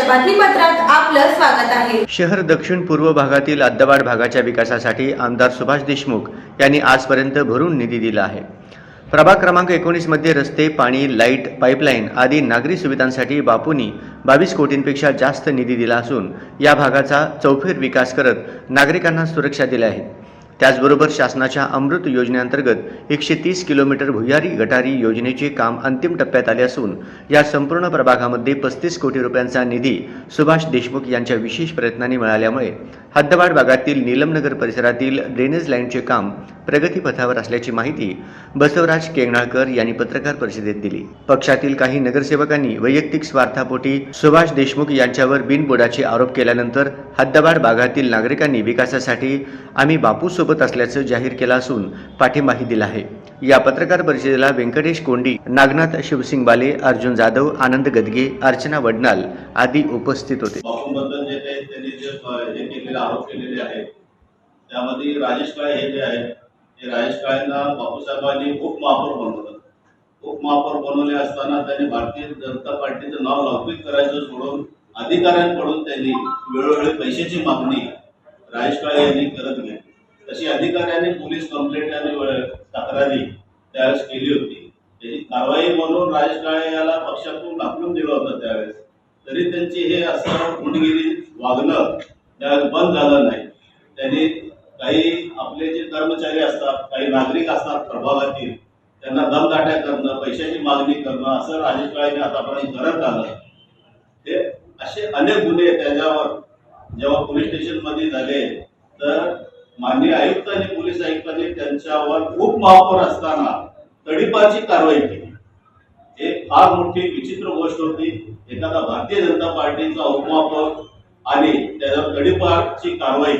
बातमीपत्रात आपलं स्वागत आहे. शहर दक्षिण पूर्व भागातील अद्दवाड भागाच्या विकासासाठी आमदार सुभाष देशमुख यांनी आजपर्यंत भरून निधी दिला आहे. प्रभाग क्रमांक एकोणीसमध्ये रस्ते पाणी लाइट पाईपलाईन आदी नागरी सुविधांसाठी बापूंनी बावीस कोटींपेक्षा जास्त निधी दिला असून या भागाचा चौफेर विकास करत नागरिकांना सुरक्षा दिल्या आहेत. त्याचबरोबर शासनाच्या अमृत योजनेअंतर्गत एकशे तीस किलोमीटर भुयारी गटारी योजनेचे काम अंतिम टप्प्यात आले असून या संपूर्ण प्रभागामध्ये पस्तीस कोटी रुपयांचा निधी सुभाष देशमुख यांच्या विशेष प्रयत्नांनी मिळाल्यामुळे हद्दवाड भागातील नीलमनगर परिसरातील ड्रेनेज लाईनचे काम प्रगतीपथावर असल्याची माहिती बसवराज केंगणाळकर यांनी पत्रकार परिषदेत दिली. पक्षातील काही नगरसेवकांनी वैयक्तिक स्वार्थापोटी सुभाष देशमुख यांच्यावर बिनबोडाचे आरोप केल्यानंतर हद्दवाड भागातील नागरिकांनी विकासासाठी आम्ही बापूसोबत असल्याचं जाहीर केलं असून पाठिंबाही दिला आहे. या पत्रकार परिषदेला व्यंकटेश कोंडी नागनाथ शिवसिंग बाले अर्जुन जाधव आनंद गदगे अर्चना वडनाल आदी उपस्थित होते. जे काही त्यांनी केलेले आरोप केलेले आहेत त्यामध्ये राजेश काळे हे जे आहेत ते राजेश काळेंना बापूसाहेबांनी उपमहापौर बनवलं. उपमहापौर बनवले असताना त्यांनी भारतीय जनता पार्टीचं नाव लौकिक करायचं सोडून अधिकाऱ्यांकडून त्यांनी वेळोवेळी पैशाची मागणी राजेश काळे यांनी करत घेतली तशी अधिकाऱ्यांनी पोलीस कंप्लेंट आणि तक्रारी त्यावेळेस केली होती. त्याची कारवाई म्हणून राजेश काळे याला पक्षातून टाकून दिलं होतं त्यावेळेस. तरी त्यांची हे असं गुंडगिरी वागणं त्यावेळेस बंद झालं नाही. त्यांनी काही आपले जे कर्मचारी असतात काही नागरिक असतात प्रभागातील त्यांना दमदाट्या करणं पैशाची मागणी करणं असं राजेश काळेने आतापर्यंत करत आलं. ते असे अनेक गुन्हे त्याच्यावर जेव्हा पोलीस स्टेशनमध्ये झाले तर माननीय आयुक्त आणि पोलीस आयुक्तांनी त्यांच्यावर खूप महापौर असताना तडीपाची कारवाई केली. हे फार मोठी विचित्र गोष्ट होती. एखादा भारतीय जनता पार्टीचा उपमहापौर आणि त्याच्यावर तडीपाची कारवाई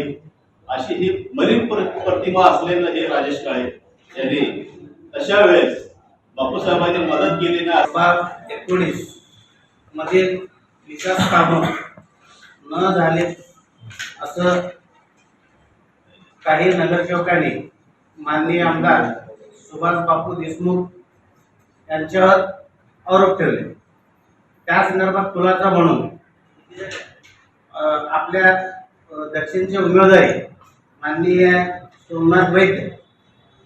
अशी ही मलिन प्रतिमा असलेलं हे राजेश काळे यांनी अशा वेळेस बापूसाहेबांनी मदत केली नाही एकोणीस. मध्ये विकास कामं न झाले असं काही नगरसेवकांनी माननीय आमदार सुभाष बापू देशमुख यांच्यावर आरोप ठेवले. त्या संदर्भात खुलासा म्हणून आपल्या दक्षिणचे उमेदवारी माननीय सोमनाथ वैद्य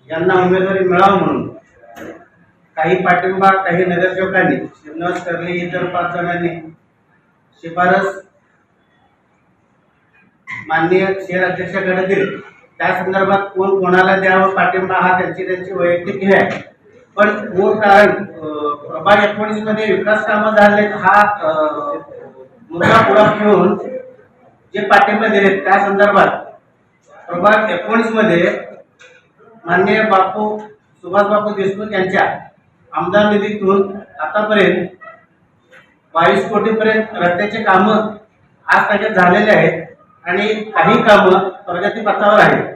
यांना उमेदवारी मिळावं म्हणून काही पाठिंबा काही नगरसेवकांनी श्रीनिवास कर्ले इतर पाच जणांनी शिफारस माननीय शहर अध्यक्षाकडे दिली. त्या संदर्भात कोण कोणाला द्यावं पाठिंबा हा त्यांची त्यांची वैयक्तिक हे आहे. पण मूळ कारण प्रभाग एकोणीसमध्ये विकास कामं झाले हा मुद्दा पुढा घेऊन जे पाठिंबा दिले त्या संदर्भात प्रभाग एकोणीसमध्ये माननीय बापू सुभाष बापू देशमुख यांच्या आमदार निधीतून आतापर्यंत बावीस कोटीपर्यंत रस्त्याचे कामं आज ताज्यात झालेले आहेत. आणि काही कामं प्रगतीपथावर आहेत.